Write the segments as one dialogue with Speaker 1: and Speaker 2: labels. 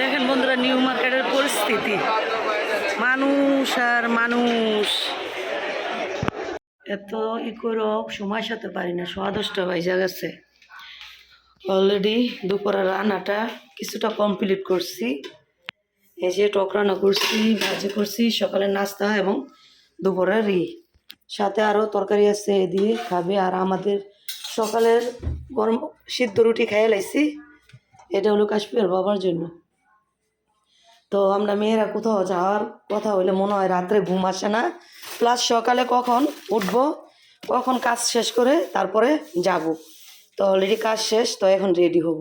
Speaker 1: দেখেন বন্ধুরা নিউ মার্কেটের পরিস্থিতি। মানুষ আর মানুষ। এত ই করে সময় সাথে পারি না, সোয়া দশটা বাইজা গেছে। অলরেডি দুপুরের রান্নাটা কিছুটা কমপ্লিট করছি। এই যে টক রান্না করছি, ভাজি করছি সকালে নাস্তা এবং দুপুরের ই। সাথে আরও তরকারি আছে এ দিয়ে খাবে, আর আমাদের সকালের গরম সিদ্ধ রুটি খাইয়ে লাইছি। এটা হলো কাশ্মীর বাবার জন্য। তো আমরা মেয়েরা কোথাও যাওয়ার কথা হইলে মনে হয় রাত্রে ঘুম আসে না। প্লাস সকালে কখন উঠবো, কখন কাজ শেষ করে তারপরে যাব। তো অলরেডি কাজ শেষ, তো এখন রেডি হব।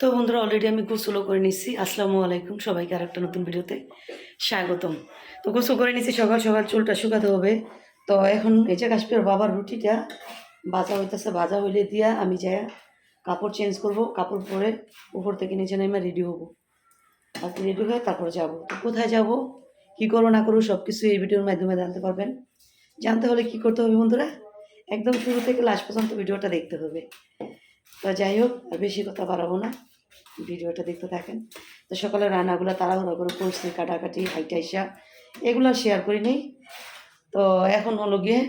Speaker 1: তো বন্ধুরা অলরেডি আমি গোসলও করে নিচ্ছি আসসালামু আলাইকুম সবাইকে আর একটা নতুন ভিডিওতে স্বাগতম। তো গোসল করে নিচ্ছি সকাল সকাল চুলটা শুকাতে হবে। তো এখন এই যে কাশ্মীর বাবার রুটিটা, ভাজা হইতেছে, ভাজা হইলে দিয়া আমি যাই কাপড় চেঞ্জ করব, কাপড় পরে উপর থেকে নিচে নেমে রেডি হব। আর রেডি হয়ে তারপরে যাব। তো কোথায় যাব, কী করব, না করব সব কিছু এই ভিডিওর মাধ্যমে জানতে পারবেন। জানতে হলে কি করতে হবে বন্ধুরা? একদম শুরু থেকে লাস্ট পর্যন্ত ভিডিওটা দেখতে হবে। তো যাই হোক, আর বেশি কথা বাড়াবো না। ভিডিওটা দেখতে থাকেন। তো সকালে রান্নাগুলো তাড়াহুড়ো করে করছি কাটাকাটি, হাইটাইসা, এগুলো শেয়ার করি নেই তো এখন হলো গিয়ে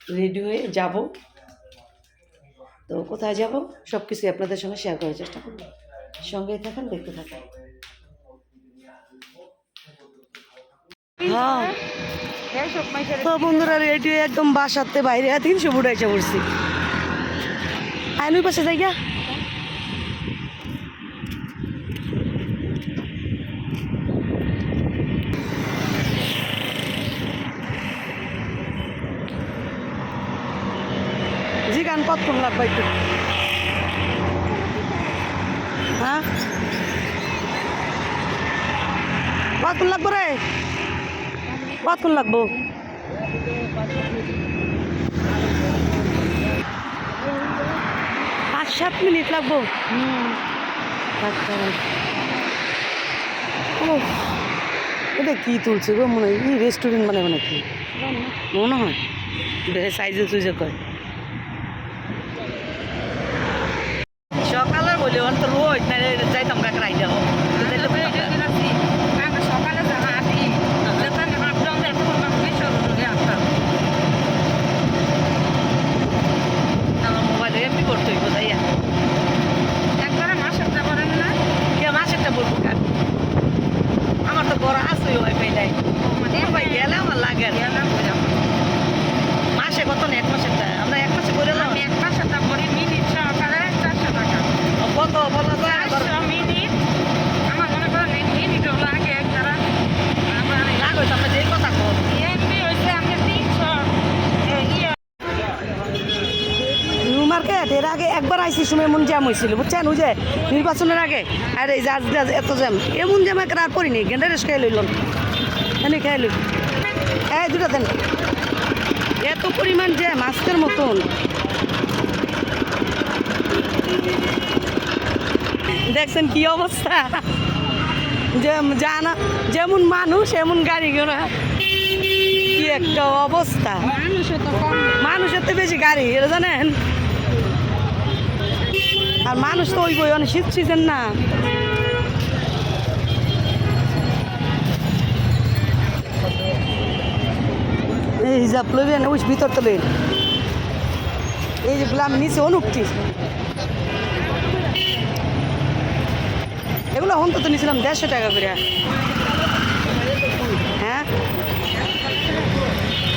Speaker 1: রেডি হয়ে যাব। তো কোথায় যাব? সব কিছুই আপনাদের সঙ্গে শেয়ার করার চেষ্টা করব। সঙ্গেই থাকেন দেখতে থাকেন। হ্যাঁ। তো বন্ধুরা রেডি হয়ে একদম বাসাতে বাইরে তিনশো সবুটাই এসে পড়ছি। আইনুই পাশে যাই গা গান কতক্ষণ লাগবে একটু হ্যাঁ? কতক্ষণ লাগবো রে। কতক্ষণ লাগবো। পাঁচ, সাত মিনিট লাগবো। ও এটা কি তুলছে গো মনে হয়? রেস্টুরেন্ট মানে মানে কি মনে হয়। সাইজে সুইজে কয়। সকালে বলে অন্ত রোজ না যাইতাম কাকড়া আইডা আমার মোবাইলে এমনি করতে হইব তাইয়া কে মাসেরটা বলব কার আমার তো বড় আসই হয় পেলাই ভাই গেলে আমার লাগে আর মাসে কত না এক মাসেরটা আমরা এক মাসে করে এলাম কত বলো তো লাগো আমরা যেই কথা কর নিউ মার্কেট এর আগে একবার আইসি সময় এমন জ্যাম হয়েছিল বুঝছেন? ওই যে নির্বাচনের আগে। আর, এই জাজ জাজ এত জ্যাম। এমন জ্যাম একবার আর করিনি গেন্ডা রেস খেয়ে লইলাম। এনে খেয়ে লই। এই দুটা দেন। এত পরিমাণ জ্যাম, আজকের মতন। দেখছেন কি অবস্থা? জানা, যেমন মানুষ, এমন গাড়ি ঘোড়া। কি একটা অবস্থা। মানুষের তো বেশি গাড়ি জানেন? আর মানুষ তো ওই বই অনেক শীত সিজন না। এই হিসাব লইবেন ওই ভিতর তো লইন এই যে গুলাম নিচে অনুপটি। এগুলো হন তো নিয়েছিলাম দেড়শো টাকা করে। হ্যাঁ?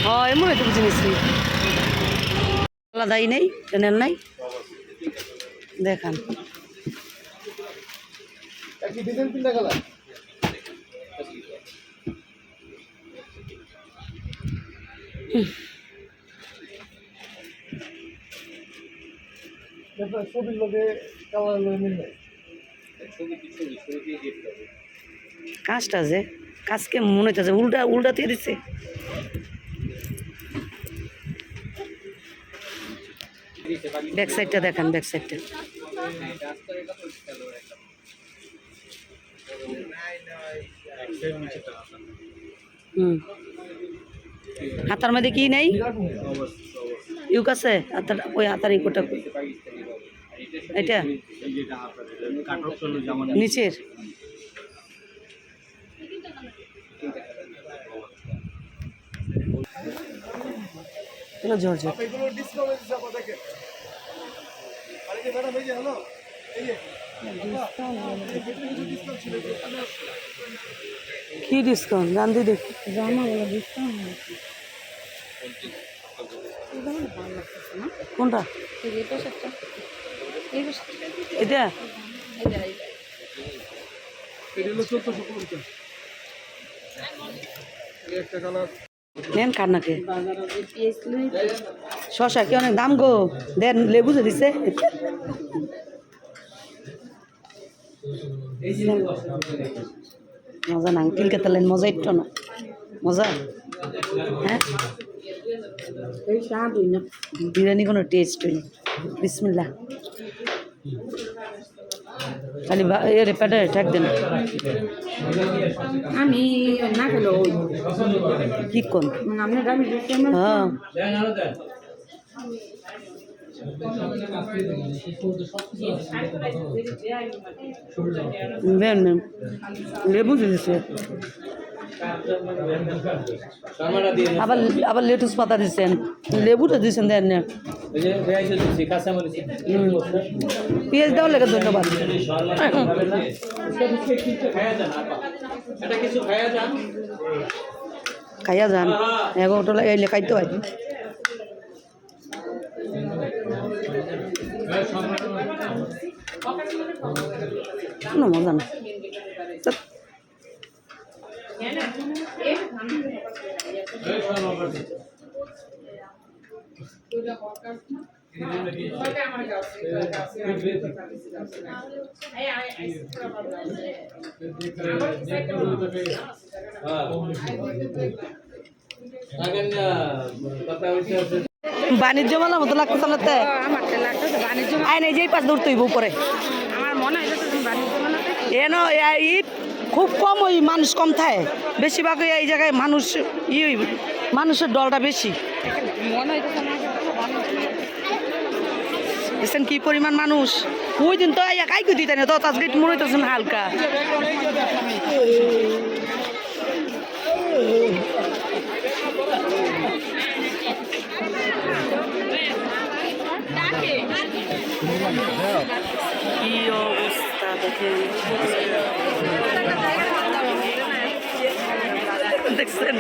Speaker 1: হয় এমন তো বুঝে নিচ্ছি আলাদাই নেই ট্রেনের নাই। দেখান।
Speaker 2: ছবির লোকে কালার
Speaker 1: কাজটা যে কাজকে মনে হইতেছে উল্টা উল্টা দিয়ে দিচ্ছে ব্যাক সাইডটা দেখান ব্যাক সাইডটা হুম। হাতার মধ্যে কি নেই? ইউক আছে? হাতার, ওই হাতার ইকোটা? এটা? নিচের? এগুলো কি ডিসকাউন্ট গান্ধী দেখ।
Speaker 3: জামাগুলো ডিসকাউন্ট
Speaker 1: কোনটা? এটা।
Speaker 2: এটা হলো চোদ্দশো পঞ্চাশ। একটা কালার
Speaker 1: নেন কার নাকে?
Speaker 3: এই পিএস
Speaker 1: শশা কি অনেক দাম গো? দেন, লেবু যে দিছে। মজা না, আঙ্কিল কে তাহলে মজা একটু না। মজা? হ্যাঁ? বিরিয়ানি কোনো টেস্ট হয়নি। বিসমিল্লা খালি এরে পেটে ঠেক দেন।
Speaker 3: আমি না খেলো
Speaker 1: কি কোন?
Speaker 3: মানে আপনার আমি
Speaker 1: হ্যাঁ। দেন দেন। লেবু দিছে। আবার আবার লেটুস পাতা দিচ্ছেন লেবুটা দিচ্ছেন দেন। পেঁয়াজ দেওয়ার লেগে ধন্যবাদ। খাইয়া যান। এগারোটা এলে খাইতে হয়। মজা না। বাণিজ্য মেলা মতো লাগতে চালাতে
Speaker 3: আমার তো লাগতেছে বাণিজ্য মেলা।
Speaker 1: আয় নাই যেই পাশ দূর তৈব উপরে এন ঈদ খুব কম ওই মানুষ কম থাকে। বেশিরভাগ এই জায়গায় মানুষ, ই মানুষের দলটা বেশি। দেখছেন কি পরিমাণ মানুষ? ওই দিন তো একাই কী দিতেন তো গেট মনে হইতেছেন হালকা কি অবস্থা দেখেন দেখছেন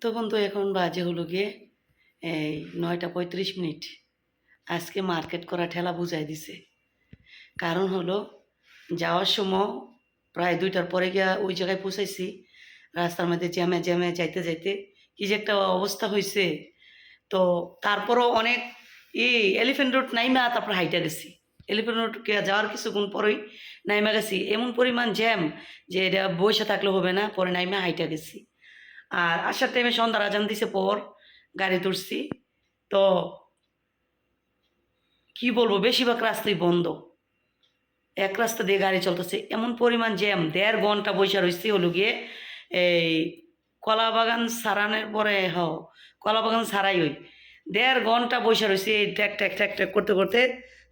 Speaker 1: তো বন্ধু, এখন বাজে হলো গিয়ে, এই নয়টা পঁয়ত্রিশ মিনিট। আজকে মার্কেট করা ঠেলা বুঝাই দিছে। কারণ হলো, যাওয়ার সময় প্রায় দুইটার পরে গিয়া ওই জায়গায় পৌঁছাইছি। রাস্তার মধ্যে জ্যামে জ্যামে যাইতে যাইতে কি যে একটা অবস্থা হয়েছে তো তারপরও অনেক, ই এলিফেন্ট রোড নাইমা তারপর হাইটা গেছি। এলিফেন্ট রোড যাওয়ার কিছুক্ষণ পরেই নাইমা গেছি। এমন পরিমাণ জ্যাম যে এটা বসে থাকলে হবে না, পরে নাইমা হাইটা গেছি। আর আসার টাইমে সন্ধ্যার আজান দিছে পর গাড়ি তুলছি। তো কি বলব, বেশিরভাগ রাস্তাই বন্ধ। এক রাস্তা দিয়ে গাড়ি চলতেছে। এমন পরিমাণ জ্যাম, দেড় ঘণ্টা বৈশা রয়েছি হলো গিয়ে এই কলা বাগান সারানোর পরে হ কলা বাগান সারাই ওই দেড় ঘণ্টা বৈশা রয়েছি এই ট্যাক ট্যাক ট্যাক ট্যাক করতে করতে।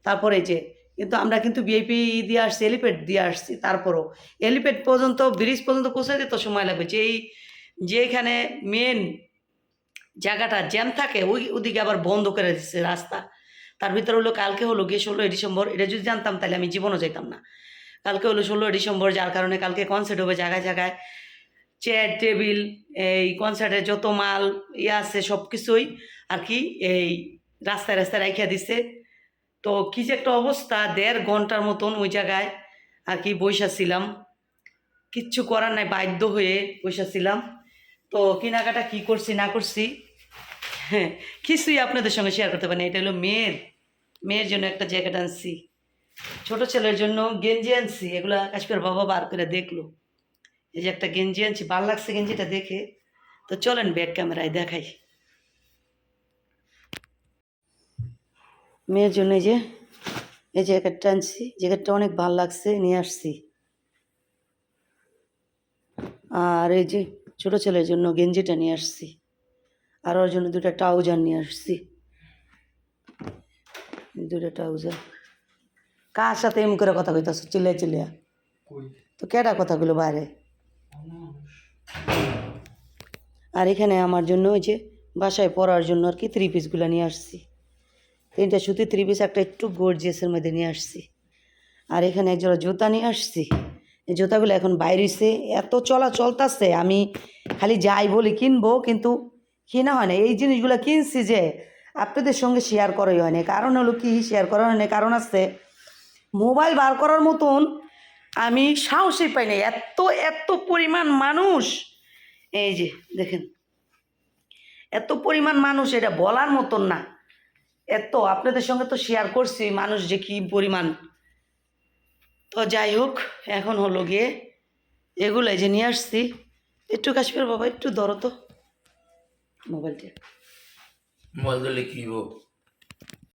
Speaker 1: তারপরে যে, কিন্তু আমরা কিন্তু বিআইপি দিয়ে আসছি এলিপেড দিয়ে আসছি, তারপরও। এলিপেড পর্যন্ত ব্রিজ পর্যন্ত পৌঁছাইতে তো সময় লাগবে। যে এই যেখানে মেন জায়গাটা জ্যাম থাকে, ওই, ওদিকে আবার বন্ধ করে দিচ্ছে রাস্তা। তার ভিতরে হলো কালকে হলো গিয়ে ষোলোই ডিসেম্বর, এটা যদি জানতাম তাহলে আমি জীবনও যেতাম না। কালকে হলো ষোলোই ডিসেম্বর, যার কারণে কালকে কনসার্ট হবে জায়গায় জায়গায়। চেয়ার টেবিল এই কনসার্টের যত মাল ইয়ে আছে সব কিছুই আর কি এই রাস্তায় রাস্তায় রাখিয়া দিছে। তো কি যে একটা অবস্থা, দেড় ঘণ্টার মতন ওই জায়গায় আর কি বৈশা ছিলাম। কিচ্ছু করার নাই, বাধ্য হয়ে বৈশা ছিলাম। তো কেনাকাটা কি করছি, না করছি হ্যাঁ কিছুই আপনাদের সঙ্গে শেয়ার করতে পারি না এটা হলো মেয়ের মেয়ের জন্য একটা জ্যাকেট আনছি। ছোট ছেলের জন্য গেঞ্জি আনছি। এগুলো কাশ্মীর বাবা বার করে দেখল। এই যে একটা গেঞ্জি আনছি ভালো লাগছে গেঞ্জিটা দেখে। তো চলেন ব্যাক ক্যামেরায় দেখাই। মেয়ের জন্য এই যে এই জ্যাকেটটা আনছি জ্যাকেটটা অনেক ভালো লাগছে নিয়ে আসছি। আর এই যে ছোটো ছেলের জন্য গেঞ্জিটা নিয়ে আসছি। আর ওর জন্য দুটা ট্রাউজার নিয়ে আসছি। দুটা ট্রাউজার কার সাথে এম করে কথা কইতাছ? চিল্লাই চিল্লিয়া। তো কেটা কথাগুলো বাইরে? আর এখানে আমার জন্য ওই যে বাসায় পরার জন্য আর কি থ্রি পিসগুলো নিয়ে আসছি। তিনটা সুতি থ্রি পিস একটা একটু গর্জিয়াসের মধ্যে নিয়ে আসছি। আর এখানে এক জোড়া জুতা নিয়ে আসছি। এই জুতাগুলো এখন বাইরেছে, এত চলা চলতেছে, আমি খালি যাই বলি কিনবো, কিন্তু কেনা হয় না। এই জিনিসগুলো কিনছি যে আপনাদের সঙ্গে শেয়ার করাই হয় না কারণ হলো কি শেয়ার করা হয় না কারণ আছে। মোবাইল বার করার মতন আমি সাহসই পাই না এত এত পরিমাণ মানুষ, এই যে দেখেন, এত পরিমাণ মানুষ, এটা বলার মতন না। এত, আপনাদের সঙ্গে তো শেয়ার করছি, মানুষ যে কি পরিমাণ। তো যাই হোক, এখন হলো গিয়ে এগুলো যে নিয়ে আসছি। একটু কাশ্মীর বাবা, একটু ধরো তো। মোবাইলটা।
Speaker 4: মোবাইল ধরলে কি